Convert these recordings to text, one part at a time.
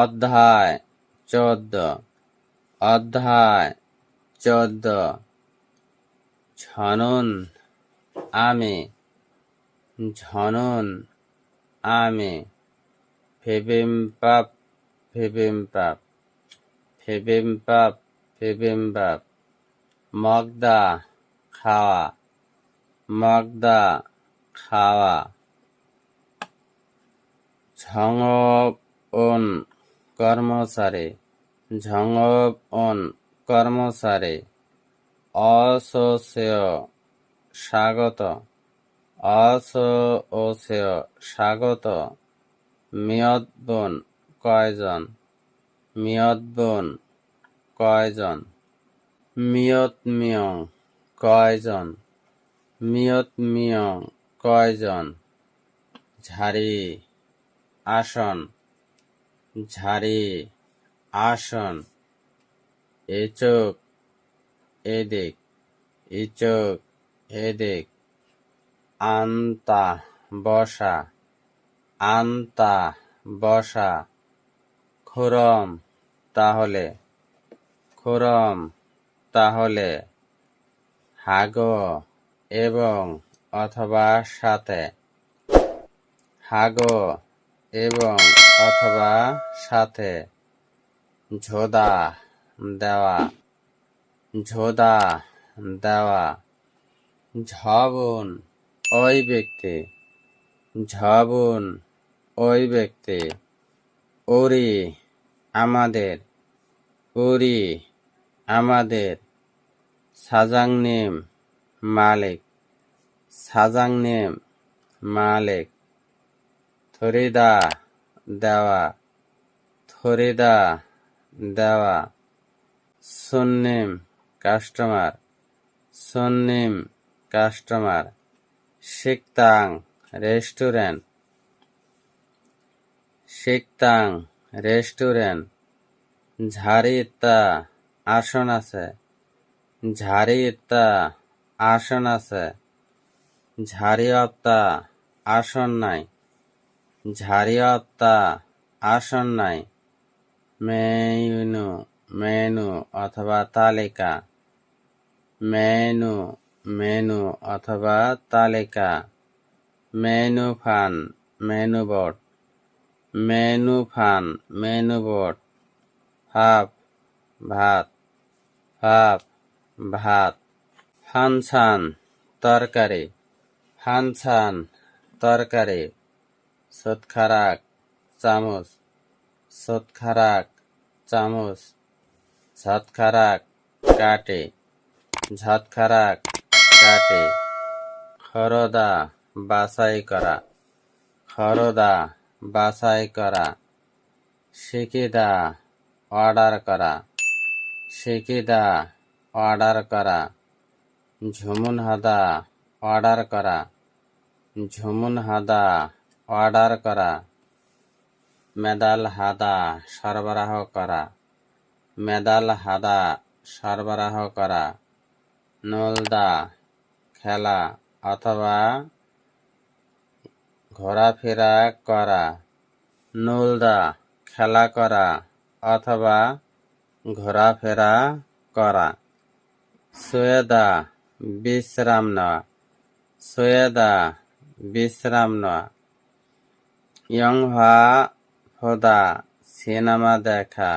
অধ্যায় চোদ্দ। অধ্যায় চোদ্দ। ঝনন আমি ঝনন আমি। ফেবিম্পাপ ফেবিম্পাপ ফেবিম্পাপ ফেবিম্পাপ মগদা খাওয়া মগদা খাওয়া। ঝঙব অন কর্মচারী ঝঙব অন কর্মচারী অসস্য স্বাগত অসস্য স্বাগত মিয়ৎবন কয়জন মিয়ৎবন কয়জন মিয়ৎমিয়ং কয়জন মিয়ৎমিয়ং কয়জন, ঝাড়ি আসন ঝাড়ি, আসন এচোক এদিক ইচোক এদিক আন্তা বসা আন্তা বসা, খুরম তাহলে খুরম তাহলে, হাগো এবং অথবা সাথে, হাগো এবং অথবা সাথে ঝোদা দেওয়া ঝোদা দেওয়া, ঝবন ওই ব্যক্তি, ঝবন ওই ব্যক্তি ওরি আমাদের ওরি আমাদের, সাজাংনেম মালিক সাজাংনেম মালিক থরিদা দেওয়া থরিদা দেওয়া, সন্নিম, কাস্টমার সন্নিম, কাস্টমার, শিকতাং, রেস্টুরেন্ট শিকতাং, রেস্টুরেন্ট, ঝাড়ি ইত্তা, আসন আছে, ঝাড়ি ইত্তা, আসন আছে, ঝাড়ি অপ্তা আসন নাই। ঝাড়ি অপ্তা আসন নাই। মেনু মেনু অথবা তালিকা। মেনু মেনু অথবা তালিকা। মেনু ফান, মেনু বোর্ড। মেনু ফান, মেনু বোর্ড। হাফ, ভাত। হাফ, ভাত। ফানসান তরকারি। ফানসান তরকারি। সৎখারাক, চামচ। সৎখারাক, চামচ। ঝৎখারাক কাটে। ঝৎখারাক কাটে। খরদা, বাছাই করা। খরদা, বাছাই করা। শিকিদা অর্ডার করা। শিকিদা অর্ডার করা। ঝুমুন হাদা অর্ডার করা। ঝুমুন হাদা অর্ডার করা। মেদাল হাদা সরবরাহ করা। মেদাল হাদা সরবরাহ করা। নলদা খেলা অথবা ঘোরাফেরা করা। নলদা খেলা করা অথবা ঘোরাফেরা করা। সৈয়দা বিশ্রাম নেওয়া। সৈয়দা বিশ্রাম নেওয়া। ইয়ংহা ফোদা সিনেমা দেখা।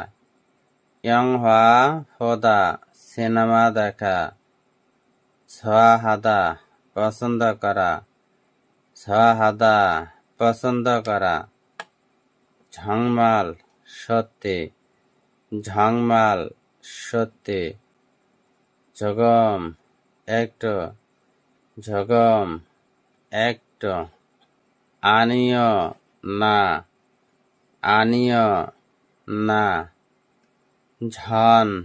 ইয়ংহা ফোদা সিনেমা দেখা। হাদা পছন্দ করা। হাদা পছন্দ করা। ঝংমাল, সত্যি। ঝংমাল, সত্যি। জগম একটু। জগম একটু। আনিয় না আনিয় না। ঝন,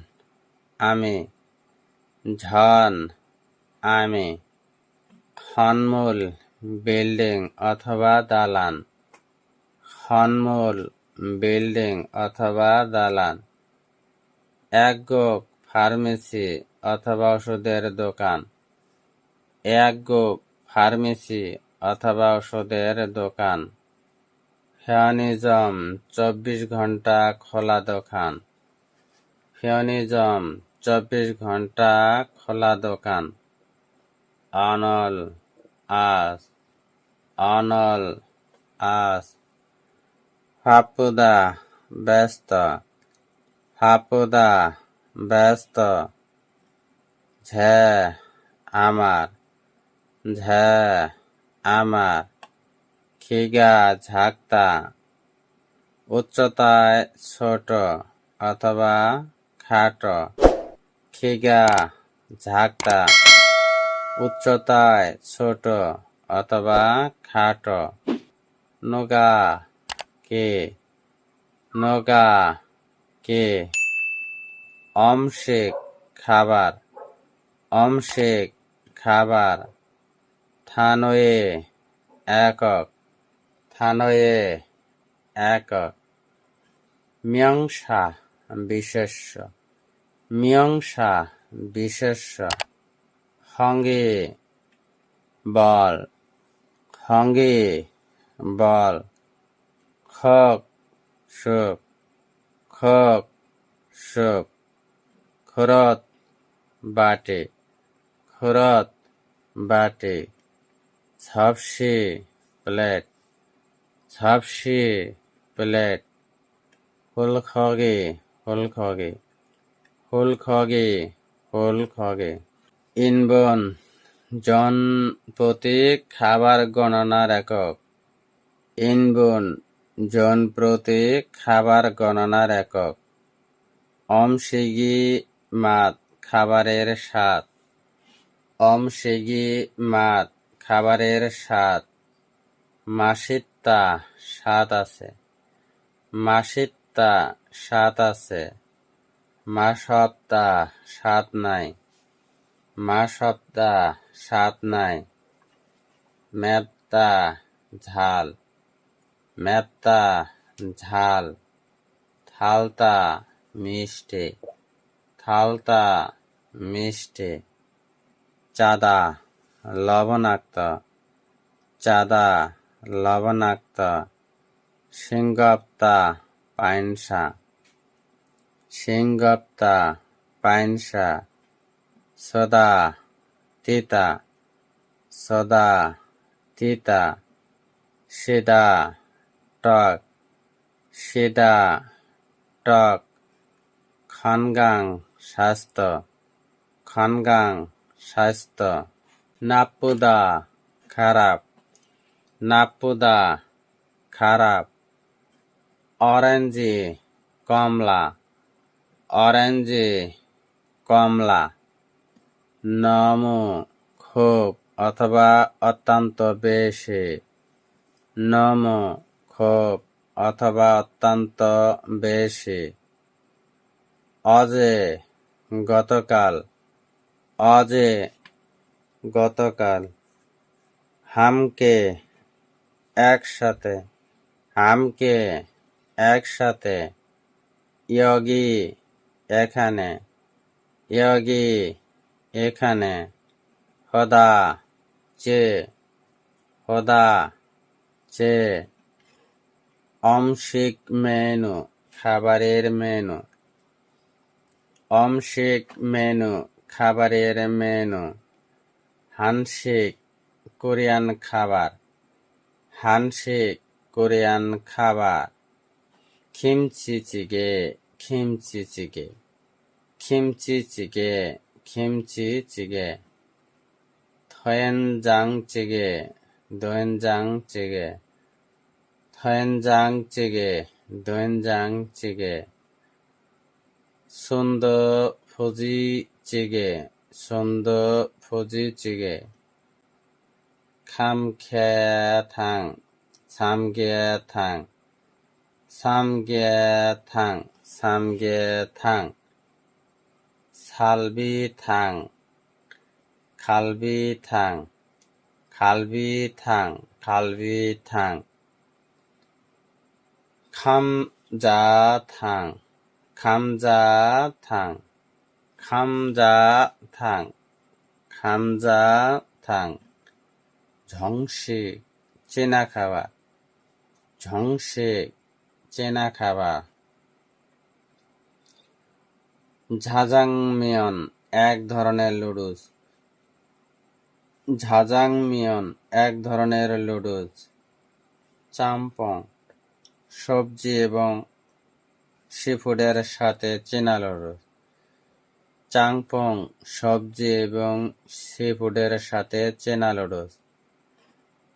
আমি। ঝন, আমি। খনমূল, বিল্ডিং অথবা দালান। খনমূল, বিল্ডিং অথবা দালান। একগোক ফার্মেসি অথবা ওষুধের দোকান। একগোক ফার্মেসি অথবা ওষুধের দোকান। ফেয়ানিজম চব্বিশ ঘণ্টা খোলা দোকান। ফেয়ানিজম চব্বিশ ঘণ্টা খোলা দোকান। অনল, আস। অনল, আস। হাপুদা, ব্যস্ত। হাপুদা, ব্যস্ত। ঝে, আমার। ঝে, আমার। খিগা ঝাঁকতা, উচ্চতায় ছোট অথবা খাটো খিগা ঝাঁকতা, উচ্চতায় ছোট অথবা খাটো। নগা কে নগা কে, অমসিক খাবার অমসিক খাবার, থানয়ে একক। থানয়ে একক মীমাংসা বিশেষ্য মীমাংসা বিশেষ্য সঙ্গে বল সঙ্গে বল, খক সুখ খক সুখ খরত বাটে খরত বাটে, ঝাপসি প্লেট ঝাপসি, প্লেট, হুল খগে হুল খগে হুল খগে হুল খগে। ইনবন, জন প্রতি খাবার গণনার একক। ইনবন, জন প্রতি খাবার গণনার একক। অমসিগি মাত খাবারের স্বাদ। অমসিগি মাত খাবারের স্বাদ। মাসিত্তা সাত আছে। মাসিত্তা সাত আছে। মা সপ্তাহ স্বাদ নাই। মা সপ্তাহ স্বাদ নাই। মেত্তা ঝাল। মেত্তা ঝাল। থালতা মিষ্টি। থালতা মিষ্টি। চাঁদা লবণাক্ত। চাঁদা লবণাক্ত, সিংগপ্তা, পাইনসা। সিংগপ্তা, পাইনসা। সদা, তিতা। সদা, তিতা। সিদা, টক। সিদা, টক। খানগাং, স্বাস্থ্য। খানগাং, স্বাস্থ্য। নাপুদা খারাপ। নাপুদা খারাপ, অরেঞ্জি, কমলা অরেঞ্জি, কমলা, নমু খুব অথবা অত্যন্ত বেশি, নমু খুব অথবা অত্যন্ত বেশি, অজে, গতকাল অজে, গতকাল, হামকে একসাথে। হামকে একসাথে। ইয়গি এখানে। ইয়গি এখানে। হদা চে। হদা চে। অমসিক মেনু, খাবারের মেনু। অমসিক মেনু, খাবারের মেনু। হানসিক কোরিয়ান খাবার। 한식 코리안 카바 김치찌개 김치찌개 김치찌개 김치찌개 토엔장찌개 노엔장찌개 토엔장찌개 노엔장찌개 순두부지찌개 순두부지찌개. 삼계탕 삼계탕 삼계탕 삼계탕 살비탕 갈비탕 갈비탕 갈비탕 감자탕 감자탕 감자탕 감자탕 ঝংসি চেনা খাবার ঝংসেক চেনা খাবার ঝাজাংমিয়ন এক ধরনের নুডলস ঝাজাংমিয়ন এক ধরনের নুডলস চাম্পং, সবজি এবং সিফুডের সাথে চেনা লুডুস। চাংপং, সবজি এবং সিফুডের সাথে চেনা নুডলস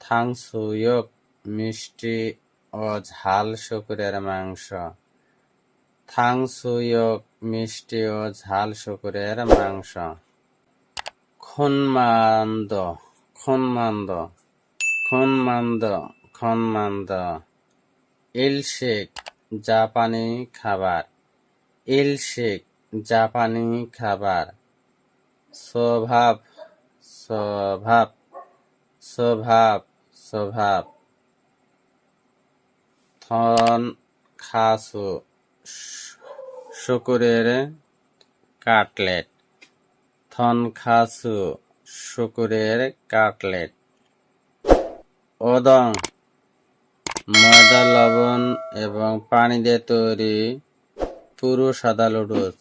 থাংসুয়োক, মিষ্টি ও ঝাল শুকুরের মাংস। থাংসুয়োক, মিষ্টি ও ঝাল শুকুরের মাংস। খুনমান্দ খুনমান্দ খুনমান্দ খুনমান্দ। ইলশেক, জাপানি খাবার। ইলশেক, জাপানি খাবার। স্বভাব স্বভাব। স্বভাব স্বভাব। থন খাসু, শুকুরের কাটলেট। থনখাসু শুকুরের কাটলেট। ওদং ময়দা, লবণ এবং পানি দিয়ে তৈরি পুরো সাদা লুডুস।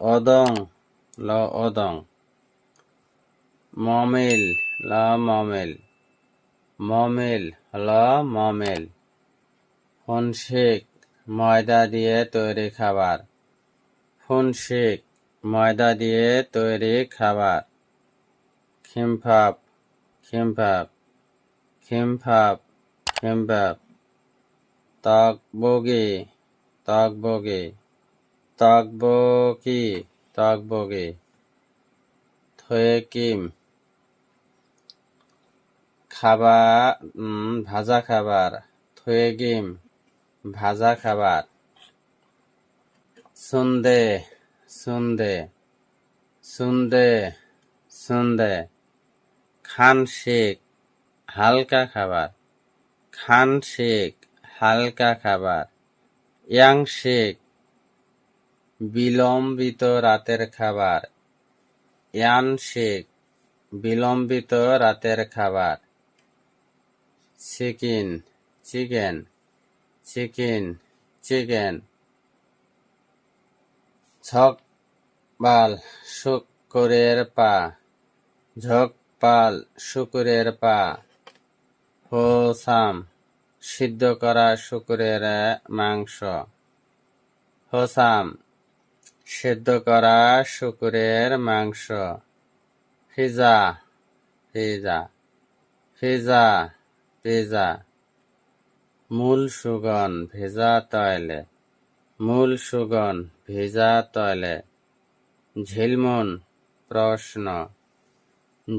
অদং, ল, অদং। মমিল ল মমিল। মমিল, ল মমিল। ফনশেক, ময়দা দিয়ে তৈরি খাবার। ফনশেক, ময়দা দিয়ে তৈরি খাবার। খিমফাপ খিমফাপ। খিমফাপ খিমফাপ। তকবগি তকবগি। তকবকি, তকবগি। থয়েকিম খাবার ভাজা খাবার থয়েগিম ভাজা খাবার। সুন্দে সুন্দে সুন্দে সুন্দে। খান শেক, হালকা খাবার। খান শেক, হালকা খাবার। ইয়াং শেক, বিলম্বিত রাতের খাবার। ইয়ান শেক, বিলম্বিত রাতের খাবার। Chicken chicken chicken chicken. ঝকপাল শুকুরের পা। ঝকপাল শুকুরের পা। হোসাম সিদ্ধ করা শুকুরের মাংস। হোসাম সিদ্ধ করা শুকুরের মাংস। পিজা পিজা পিজা পিজা মূল সুগন ভেজা তৈলে। মূল সুগন ভেজা তৈলে। ঝিলমুন প্রশ্ন।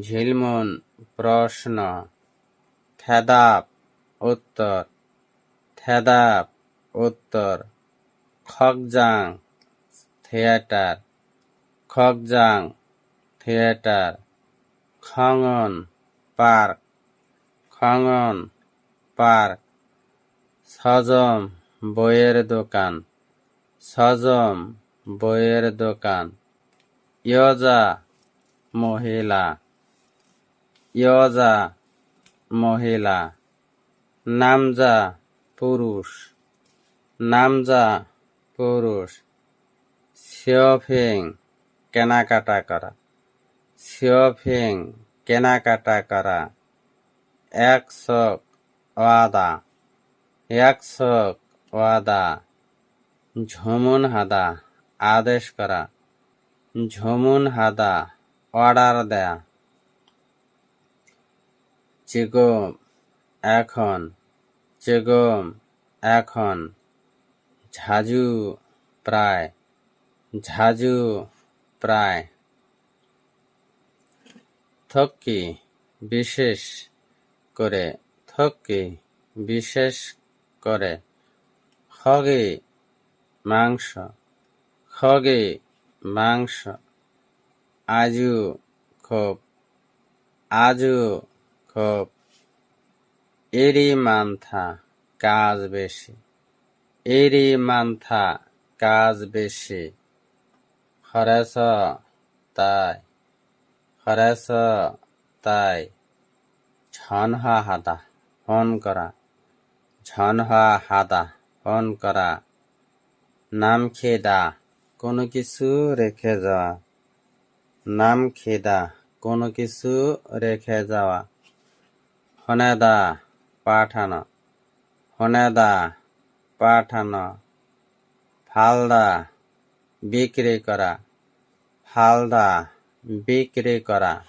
ঝিলমুন প্রশ্ন। থেদাপ উত্তর। থেদাপ উত্তর। খগজাং থিয়েটার। খগজাং থিয়েটার। খঙন পার্ক। খঙন পার্ক সজম বইয়ের দোকান, সজম বইয়ের দোকান। ইয়জা মহিলা ইয়জা মহিলা। নামজা পুরুষ নামজা পুরুষ। সিওফিং কেনাকাটা করা সিওফিং কেনাকাটা করা। একশক ওয়াদা একশক ওয়াদা ঝুমুন হাদা আদেশ করা ঝুমুন হাদা অর্ডার দেয়া। চিগম, এখন চিগম, এখন ঝাজু প্রায় ঝাজু প্রায়। থকি বিশেষ করে থকি, বিশেষ করে খগে মাংস খগে মাংস, আজু খুব আজু খুব এরি মান্থা কাজ বেশি এরি মান্থা কাজ বেশি, খরচ তাই খরচ তাই। ছনহা হাদা ফোন করা। ঝন হওয়া হাদা ফোন করা। নাম খেদা, কোনো কিছু রেখে যাওয়া। নাম খেদা, কোনো কিছু রেখে যাওয়া। হনেদা, পাঠানো। হনেদা, পাঠানো। ফালদা বিক্রি করা। ফালদা বিক্রি করা।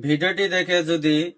ভিডিওটি দেখে যদি